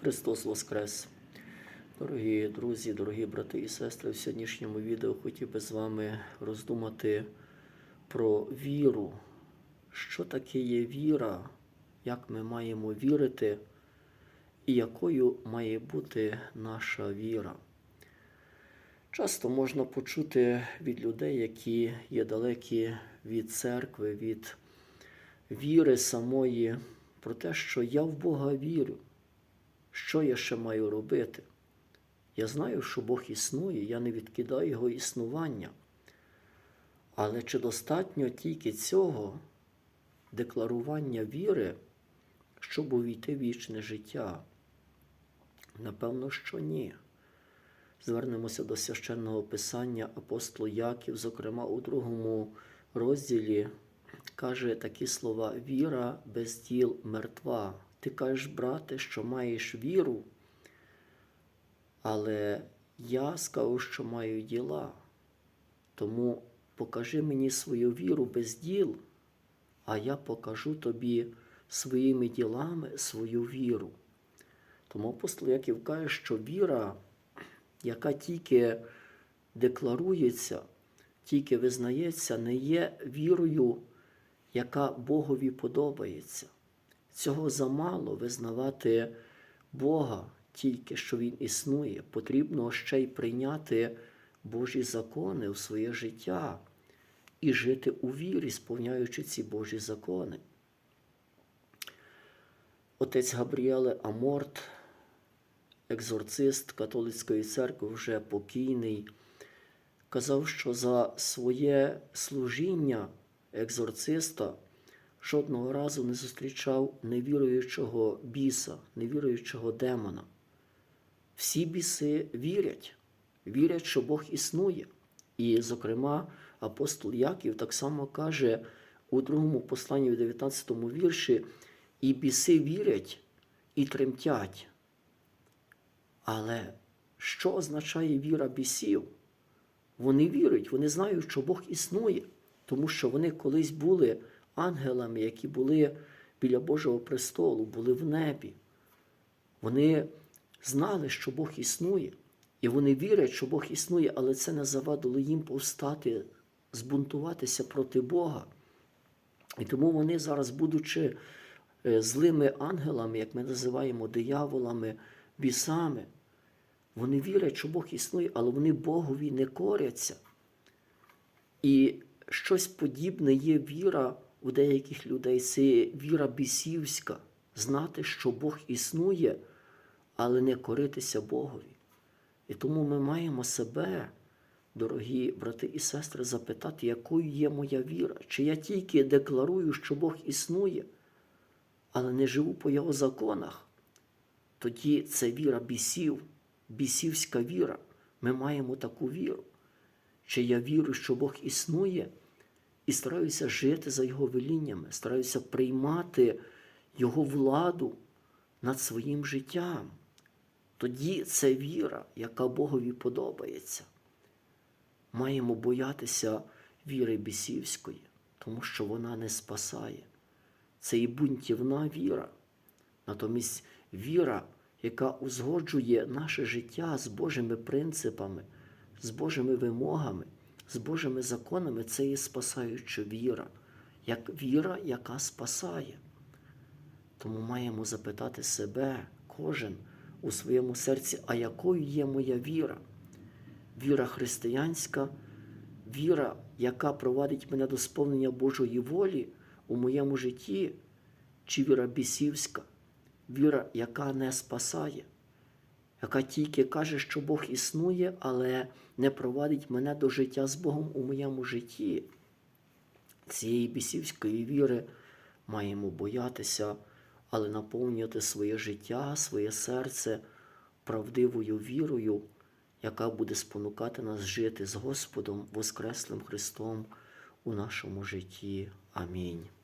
Христос Воскрес! Дорогі друзі, дорогі брати і сестри, в сьогоднішньому відео хотів би з вами роздумати про віру. Що таке є віра, як ми маємо вірити, і якою має бути наша віра. Часто можна почути від людей, які є далекі від церкви, від віри самої, про те, що я в Бога вірю. Що я ще маю робити? Я знаю, що Бог існує, я не відкидаю Його існування. Але чи достатньо тільки цього декларування віри, щоб увійти в вічне життя? Напевно, що ні. Звернемося до священного писання апостол Яків, зокрема у другому розділі, каже такі слова: віра без діл мертва. Ти кажеш, брате, що маєш віру, але я скажу, що маю діла. Тому покажи мені свою віру без діл, а я покажу тобі своїми ділами свою віру. Тому апостол Яків каже, що віра, яка тільки декларується, тільки визнається, не є вірою, яка Богові подобається. Цього замало визнавати Бога тільки, що Він існує. Потрібно ще й прийняти Божі закони в своє життя і жити у вірі, сповняючи ці Божі закони. Отець Габріеле Аморт, екзорцист католицької церкви, вже покійний, казав, що за своє служіння екзорциста жодного разу не зустрічав невіруючого біса, невіруючого демона. Всі біси вірять, вірять, що Бог існує. І, зокрема, апостол Яків так само каже у другому посланні в 19 вірші, і біси вірять і тремтять. Але що означає віра бісів? Вони вірують, вони знають, що Бог існує, тому що вони колись були ангелами, які були біля Божого престолу, були в небі. Вони знали, що Бог існує, і вони вірять, що Бог існує, але це не завадило їм повстати, збунтуватися проти Бога. І тому вони зараз, будучи е, злими ангелами, як ми називаємо дияволами, бісами, вони вірять, що Бог існує, але вони Богові не коряться. І щось подібне є віра у деяких людей. Це віра бісівська, знати, що Бог існує, але не коритися Богові. І тому ми маємо себе, дорогі брати і сестри, запитати, якою є моя віра, чи я тільки декларую, що Бог існує, але не живу по Його законах. Тоді це віра бісів, бісівська віра. Ми маємо таку віру. Чи я вірю, що Бог існує, і стараюся жити за Його веліннями, стараюся приймати Його владу над своїм життям. Тоді це віра, яка Богові подобається. Маємо боятися віри бісівської, тому що вона не спасає. Це і бунтівна віра. Натомість віра, яка узгоджує наше життя з Божими принципами, з Божими вимогами, з Божими законами, це є спасаюча віра, як віра, яка спасає. Тому маємо запитати себе, кожен у своєму серці, а якою є моя віра? Віра християнська, віра, яка провадить мене до сповнення Божої волі у моєму житті, чи віра бісівська, віра, яка не спасає, яка тільки каже, що Бог існує, але не провадить мене до життя з Богом у моєму житті. Цієї бісівської віри маємо боятися, але наповнювати своє життя, своє серце правдивою вірою, яка буде спонукати нас жити з Господом, Воскреслим Христом у нашому житті. Амінь.